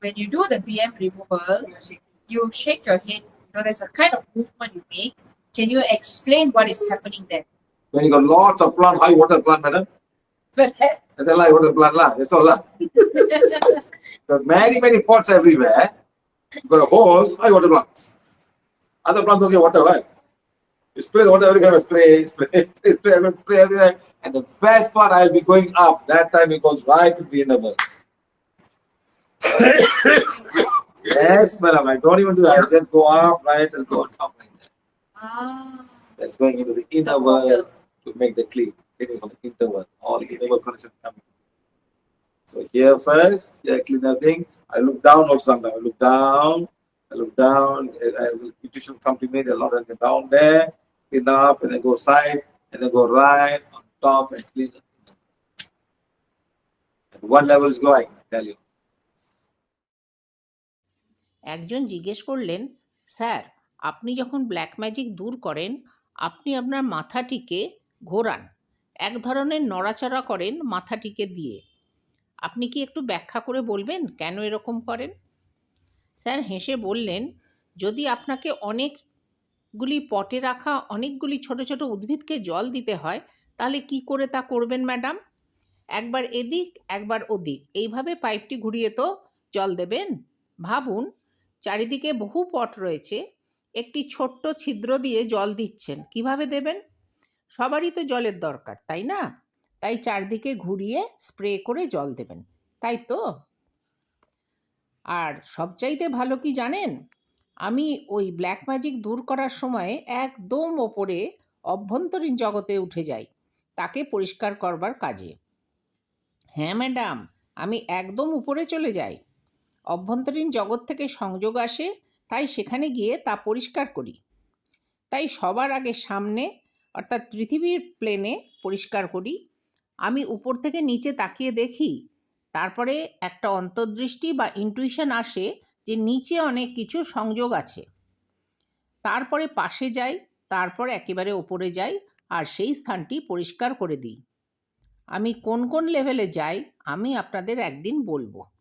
when you do the BM removal, you shake your head. You know, there's a kind of movement you make. Can you explain what is happening there? When you got lots of plant, you water plant, madam? But that- That's how you water the plant, lah. That's all, lah. Got many, many pots everywhere. Got a hose, you water the plant? Other plants okay, water, right? You spray the water every time, spray, spray, spray, spray, everywhere, spray everywhere. And the best part, I'll be going up. That time it goes right to the world. Yes, madam. I don't even do that. I just go up, right, and go up like that. ah, That's going into the inner the world to make the clean. Cleaning of the inner world. All inner world connection coming. So here first, yeah, clean everything. I look down also sometimes. I look down. I look down. and I will intuition come to me. The Lord will get down there, clean up, and then go side, and then go right on top and clean it. And one level is going, I tell you. একজন জিজ্ঞেস করলেন, sir, আপনি যখন black magic দূর করেন, আপনি আপনার মাথাটিকে ঘোরান। এক ধরনের নড়াচড়া করেন মাথাটিকে দিয়ে। আপনি কি একটু ব্যাখ্যা করে বলবেন কেন এরকম করেন? স্যার হেসে বললেন, যদি আপনাকে অনেকগুলি পটে রাখা, অনেকগুলি ছোট ছোট উদ্ভিদকে জল দিতে হয়, তাহলে কি করে তা করবেন, ম্যাডাম? একবার এদিক, একবার ওদিক। এইভাবে পাইপটি ঘুরিয়ে তো জল দেবেন? ভাবুন চারিদিকে বহু পট রয়েছে। একটি ছোট্ট ছিদ্র দিয়ে জল দিচ্ছেন। কীভাবে দেবেন? সবারই তো জলের দরকার, তাই না? তাই চারদিকে ঘুরিয়ে স্প্রে করে জল দেবেন, তাই তো? আর সবচাইতে ভালো কি জানেন? আমি ওই ব্ল্যাক ম্যাজিক দূর করার সময় একদম ওপরে অভ্যন্তরীণ জগতে উঠে যাই, তাকে পরিষ্কার করবার কাজে। হ্যাঁ ম্যাডাম, আমি একদম উপরে চলে যাই। অভ্যন্তরীণ জগৎ থেকে সংযোগ আসে, তাই সেখানে গিয়ে তা পরিষ্কার করি। তাই সবার আগে সামনে, অর্থাৎ পৃথিবীর প্লেনে পরিষ্কার করি। আমি উপর থেকে নিচে তাকিয়ে দেখি, তারপরে একটা অন্তর্দৃষ্টি বা ইনটুইশন আসে যে নিচে অনেক কিছু সংযোগ আছে। তারপরে পাশে যাই, তারপর একেবারে ওপরে যাই, আর সেই স্থানটি পরিষ্কার করে দিই। আমি কোন কোন লেভেলে যাই, আমি আপনাদের একদিন বলব।